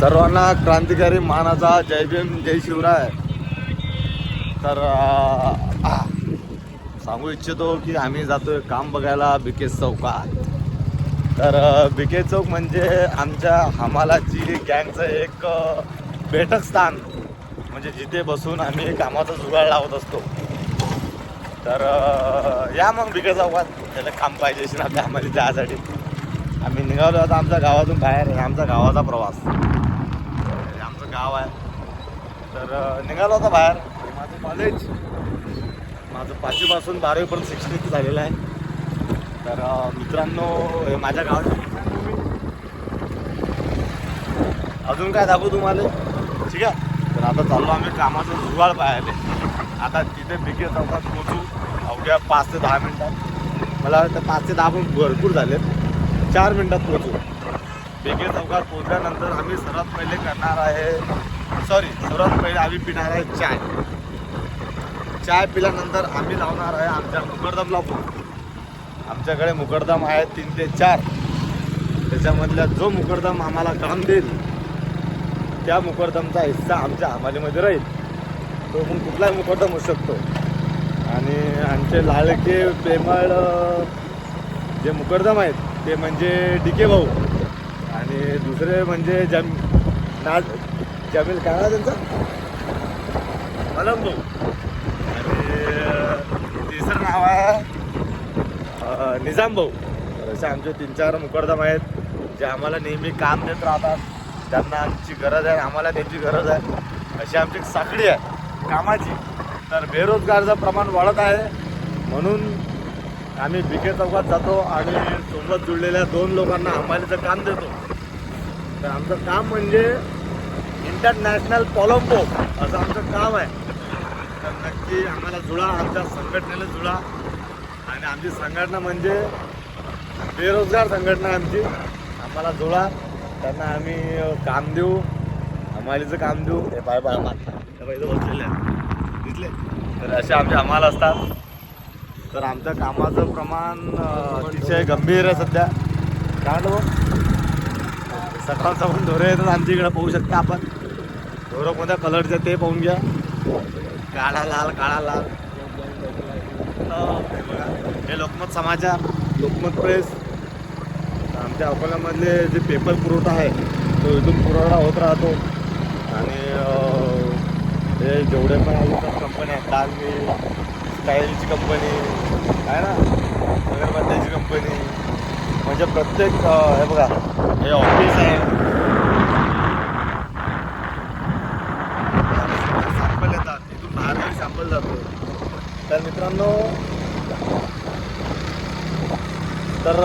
सर्वांना क्रांतिकारी मानाचा जय भीम जय शिवराय. तर आ, सांगू इच्छितो की आम्ही जातोय काम बघायला बिकेस चौकात. तर बिके चौक म्हणजे आमच्या हमालाची गँगचं एक बैठक स्थान. म्हणजे जिथे बसून आम्ही कामाचा जुगाड लावत असतो. तर या मग बिके चौकात. त्याला काम पाहिजे असेल आपल्या आम्हाला त्यासाठी आम्ही निघालो आता आमच्या गावातून बाहेर आहे आमचा गावाचा प्रवास. गाव आहे. तर निघालो आता बाहेर. माझं कॉलेज माझं पाचवीपासून बारावीपर्यंत शिक्षण इथे झालेलं आहे. तर मित्रांनो हे माझ्या गावात अजून काय दाखवू तुम्हाला? ठीक आहे? तर आता चाललो आम्ही कामाचं जुगाळ पाहायला. आता तिथे बिगे चौकात पोहोचू अवघ्या पाच ते दहा मिनटात. मला वाटतं पाच ते दहा पण भरपूर झालेत. चार मिनटात पोहोचू. बेगे चौकात पोहोचल्यानंतर आम्ही सर्वात पहिले करणार आहे सॉरी सर्वात पहिले आम्ही पिणार आहे चाय. चाय पिल्यानंतर आम्ही लावणार आहे आमच्या मुकरदमला फोन आमच्याकडे मुकरदम आहे तीन ते चार. त्याच्यामधला जो मुकरदम आम्हाला काम देईल त्या मुकरदमचा हिस्सा आमच्या हमालीमध्ये राहील. तो मग कुठलाही मुकरदम होऊ शकतो. आणि आमचे लाडके प्रेमळ जे मुकरदम आहेत ते म्हणजे डिके भाऊ. आणि दुसरे म्हणजे जम ना जमील. काय त्यांचं? भाऊ आणि तिसरं नाव आहे. निजाम भाऊ असे आमचे तीन चार मुकरदम आहेत जे आम्हाला नेहमी काम देत राहतात. त्यांना आमची गरज आहे आम्हाला त्यांची गरज आहे. अशी आमची साखळी आहे. कामाची. तर बेरोजगारचं प्रमाण वाढत आहे. म्हणून आम्ही बिके चौकात जातो आणि सोबत जुळलेल्या दोन लोकांना हमालीचं काम देतो. तर आमचं काम म्हणजे इंटरनॅशनल कॉलंबो असं आमचं काम आहे. तर नक्की आम्हाला जुळा आमच्या संघटनेला जुळा. आणि आमची संघटना म्हणजे बेरोजगार संघटना आमची. आम्हाला जुळा. त्यांना आम्ही काम देऊ. हमालीचं काम देऊ हे पाय पाय बसलेले दिसले? तर असे आमचे हमाल असतात. तर आमच्या कामाचं प्रमाण अतिशय गंभीर आहे सध्या. काय सकाळचा पण ढोरं येतात आमच्या इकडे पाहू शकता आपण. ढोरं कोणत्या कलरचे ते पाहून घ्या. काळा लाल काळा लाल. हो, हे बघा. हे लोकमत समाचार लोकमत प्रेस आमच्या अकोल्यामधले जे पेपर पुरवठा आहे तो इथून पुरवठा होत राहतो. आणि हे जेवढे पण अजून कंपन्या आहेत डालमी स्टाईलची कंपनी आहे ना? अगरबत्त्याची कंपनी म्हणजे प्रत्येक हे बघा. हे ऑफिस आहे सॅम्पल येतात इथून बाहेर सॅम्पल जातो तर मित्रांनो तर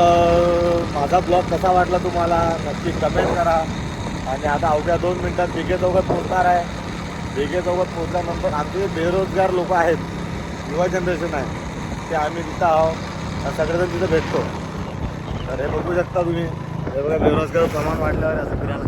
माझा ब्लॉग कसा वाटला तुम्हाला? नक्की कमेंट करा. आणि आता अवघ्या दोन मिनटात बिगे चौकात पोहोचणार आहे. बिगे चौकात पोहोचल्यानंतर आमचे जे बेरोजगार लोक आहेत. युवा जनरेशन आहे. ते आम्ही तिथं आहोत. सगळेजण तिथं भेटतो. तर हे बघू शकता तुम्ही. बेरोजगार प्रमाण वाढल्यावर असं फिरायला